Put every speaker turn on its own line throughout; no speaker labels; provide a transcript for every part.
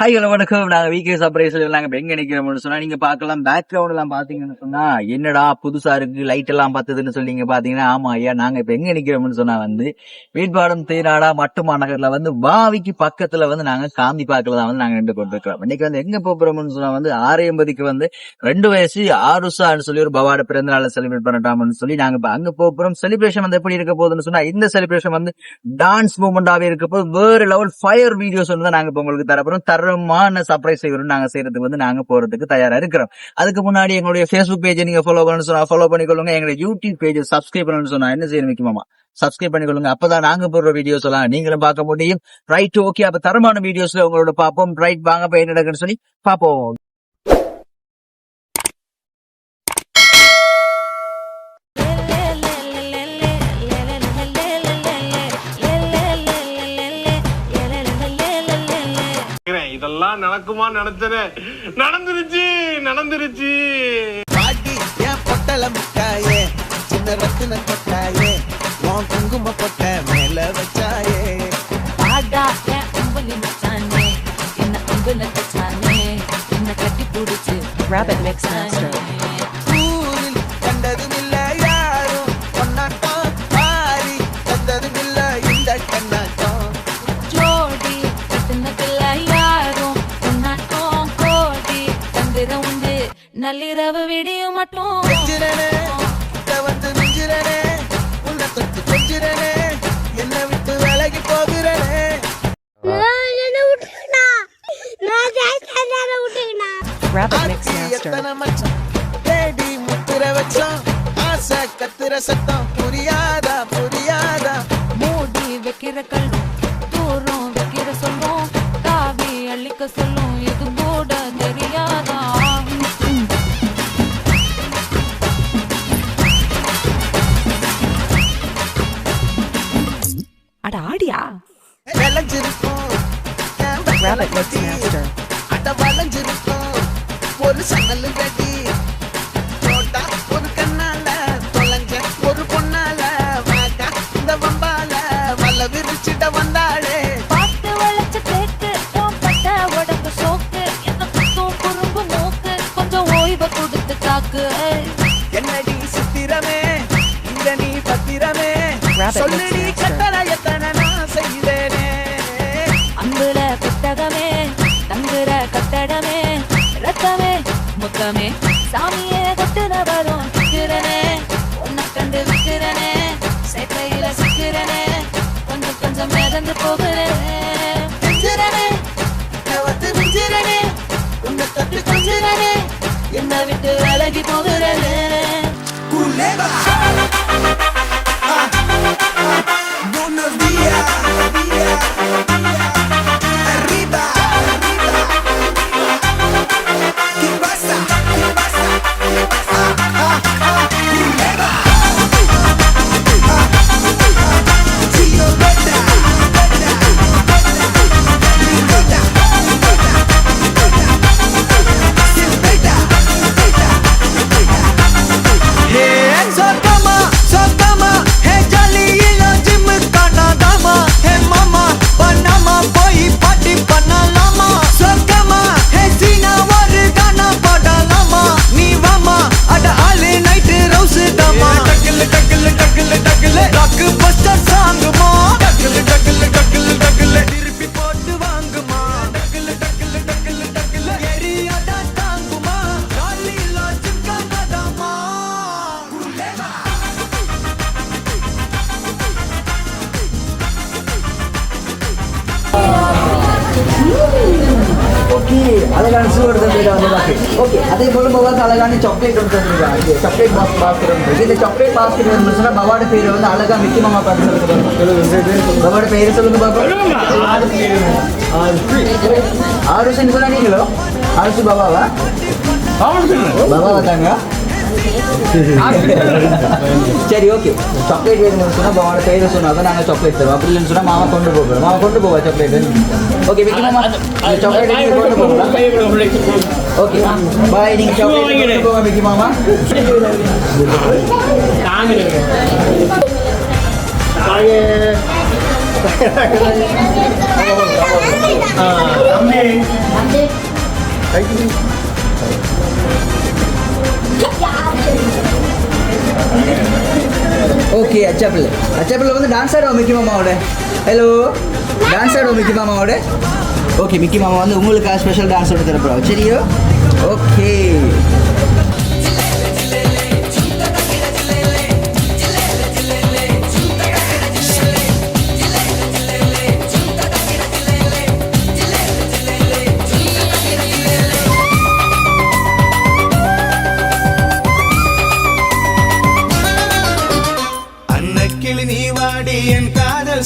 Hi hello வணக்கம். நாங்கள் வீக்கே surprise நாங்கள் இப்போ எங்கே நிக்கிறோம்னு சொன்னால் நீங்கள் பார்க்கலாம். பேக்ரவுண்ட்லாம் பார்த்தீங்கன்னு சொன்னால் என்னடா புதுசாக இருக்குது லைட் எல்லாம் பார்த்ததுன்னு சொல்லி நீங்கள் பார்த்தீங்கன்னா ஆமா ஐயா நாங்கள் இப்போ எங்கே நிற்கிறோம்னு சொன்னால் வந்து வீட்பாடம் தேனாடா மட்டுமா மாநகரில் வந்து பாவிக்கு பக்கத்தில் வந்து நாங்கள் காந்தி பார்க்கல தான் வந்து நாங்கள் நின்று கொண்டிருக்கிறோம். இன்னைக்கு வந்து எங்கே போகிறோம்னு சொன்னால் வந்து ஆறு எண்பதுக்கு வந்து ரெண்டு வயசு ஆறுசான்னு சொல்லி ஒரு பவாட பிறந்த நாளை செலிப்ரேட் பண்ணட்டாம்னு சொல்லி நாங்கள் இப்போ அங்கே போகிறோம் செலிப்ரேஷன் வந்து எப்படி இருக்க போகுதுன்னு சொன்னால் இந்த செலிப்ரேஷன் வந்து டான்ஸ் மூமெண்ட்டாகவே இருக்க போது வேறு லெவல் ஃபயர் வீடியோஸ் வந்து நாங்கள் இப்போ உங்களுக்கு தரப்போறோம். தரமான சர்ப்ரைஸ் நாங்க செய்யறதுக்கு வந்து நாங்க போறதுக்கு தயாரா இருக்கிறோம். அதுக்கு முன்னாடி எங்களுடைய ஃபேஸ்புக் பேஜை நீங்க ஃபாலோ பண்ணணும்னு சொன்னா ஃபாலோ பண்ணிக்கொள்ளுங்க. எங்களுடைய யூடியூப் பேஜ் சப்ஸ்கிரைப் பண்ணணும்னு சொன்னா என்ன செய்யணும் முக்கியமா சப்ஸ்கிரைப் பண்ணிக்கொள்ளுங்க. அப்பதான் நாங்க போடுற வீடியோஸ் எல்லாம் நீங்களும் பார்க்க முடியும். ரைட் ஓகே அப்ப தரமான வீடியோஸ்ல உங்களோட பார்ப்போம். ரைட் வாங்க போய் என்ன நடக்குன்னு சொல்லி பார்ப்போம்.
இதெல்லாம் நடக்குமா நினைச்சனே. நடந்துருச்சு நடந்துருச்சு.
பாட்டி என் பொட்டல முட்டாயே சின்ன ரத்தின கொட்டாயே உன் குங்கும பொட்ட மேல வச்சாயே.
ஆடா என் அம்புலி மச்சானே என்ன அம்புல தச்சானே என்ன கட்டி புடிச்சு
Rabbit Mix Master.
நள்ளிரவு விடியும் மட்டும்.
வந்து மிஞ்சிரனே உன்னை தொட்டு கொஞ்சிரனே என்னை விட்டு விலகி போகிறனே. எத்தனை மச்சம்? தேடி முத்திர வச்சோம். ஆசை கத்துற சத்தம்.
கொடி.
Master.
அட வளைஞ்சிருக்கும். ஒரு சன்னல் கட்டி. போட்டா ஒரு கண்ணால தொலைஞ்ச ஒரு பொண்ணால வாக்கா இந்த வம்பால வல விரிச்சிட வந்தாளே.
பார்த்து வளைச்ச உன் பட்ட உடம்பு சோக்கு. என்ன குத்தும் குறும்பு மூக்கு கொஞ்சம் ஓய்வை கொடுத்து காக்கு.
என்னடி சித்திரமே? இந்த நீ பத்திரமே? சொல்லுடி
முத்தமே சாமியே கொட்டுன வரும் விக்கிறனே உன்னை கண்டு விக்கிறனே. சேட்டையில சிக்கிறனே. கொஞ்சம் கொஞ்சம் மிதந்து போகிறேனே. மிஞ்சிறனே உன்னை தொட்டு கொஞ்சிறனே. என்னை விட்டு விலகி போகிறேனே.
Aşkı başlarsa
ஓகே அழகான சூடு தந்திருக்காங்க வந்து பாக்கு ஓகே அதே போல பவாக்கு அழகான சாக்லேட் ஒன்று தந்திருக்காங்க சாக்லேட் பாஸ் பாஸ்கர் இந்த சாக்லேட் பாஸ்கர் வந்து பவாட பேர் வந்து அழகா மிக்கி மாமா பார்த்து சொல்லுங்க பவாட பேர் சொல்லுங்க பாப்பா ஆருஷன் சொன்னா நீங்களோ ஆருஷு பாபாவா பாபாவா தாங்க சரி ஓகே சாக்லேட் வேணும்னு சொன்னா பாபாவோட பேரை சொன்னா தான் நாங்கள் சாக்லேட் தருவோம். அப்படி இல்லைன்னு சொன்னா மாமா கொண்டு போகிறோம் மாமா கொண்டு போவா சாக்லேட் ஓகே மிக்கி மாமா. சாக்லேட் கொண்டு போகலாம். ஓகே பாய் நீங்க சாக்லேட் கொண்டு போங்க மிக்கி மாமா. ஓகே அச்சாப்பிள் அச்சாப்பிள் வந்து டான்ஸ் ஆடுவோம் மிக்கி மாமாவோட ஹலோ டான்ஸ் ஆடுவோம் மிக்கி மாமாவோட ஓகே மிக்கி மாமா வந்து உங்களுக்காக ஸ்பெஷல் டான்ஸ் ஒன்று தரப்போம் சரியோ?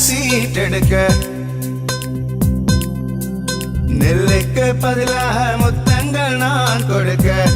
சீட் எடுக்க. நெல்லுக்கு பதிலாக முத்தங்கள் நான் கொடுக்க.